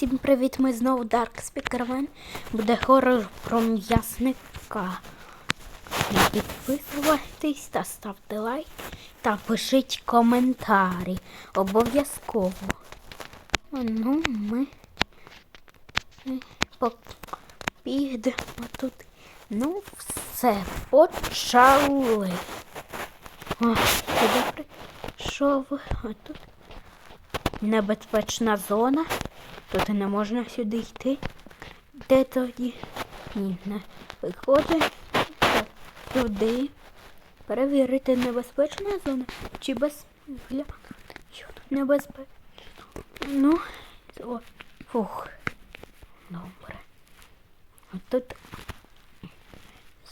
Всім привіт, ми знову Dark Speakerman. Буде хорор про м'ясника. Підписуйтесь та ставте лайк та пишіть коментарі. Обов'язково. Ну, ми підемо тут. Ну, все, почали. О, туди прийшов. А тут небезпечна зона. Тут не можна сюди йти. Де тоді? Ні, не виходить сюди. Перевірити небезпечна зона чи без Гля- Що тут небезпечно? Ну, о, фух. Добре. А тут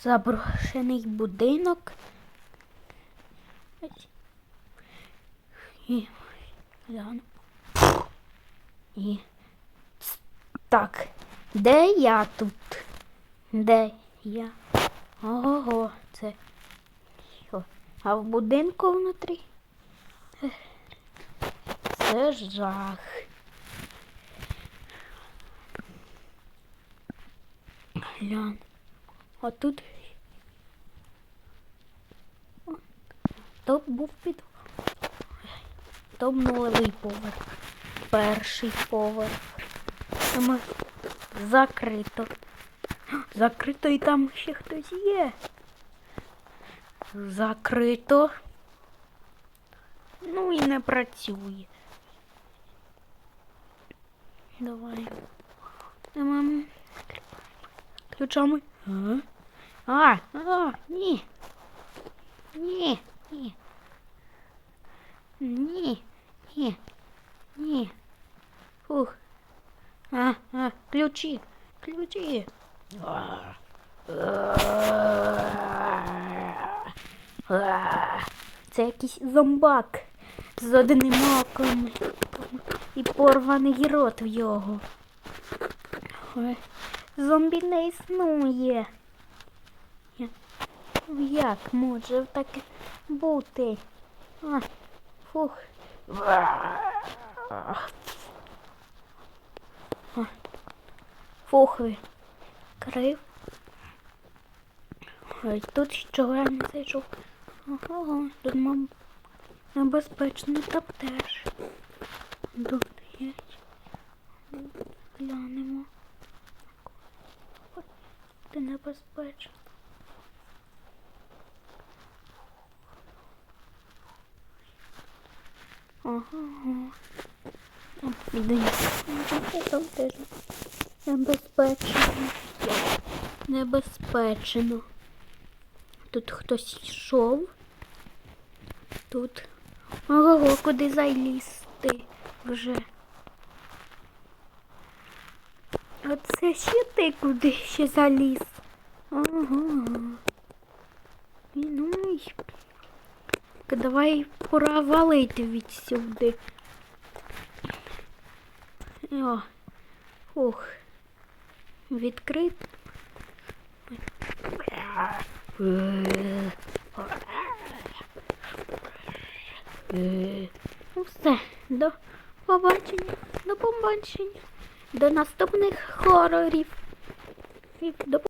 заброшений будинок. І гляну. І так, де я тут? Де я? Ого, це. Що? А в будинку внутрі? Це жах. Глянь. А тут. То був під. То нульовий поверх. Перший поверх. Там закрито. Закрито і там ще хтось є. Закрито. Ну і не працює. Давай. Ем, Ключами. А? А, а, ні. Ні, ні. Ні, ні, ні. Фух. А, а, ключі, ключі. Це якийсь зомбак з одним оком і порваний рот в його. Зомбі не існує. Як може таке бути? А, фух. А, Фух. Крив. Ой, тут що я не зайшов. Ага, тут мам небезпечно там теж. Тут є. Глянемо. Ти небезпечно. Ага. Там небезпечно. Небезпечно. Тут хтось йшов. Тут. Ого, куди залізти вже. Оце ще ти куди ще заліз. Ага. Ну. Давай пора валити відсюди. О, ух. Відкрит. Ну все, до побачення, до побачення, до наступних хорорів. До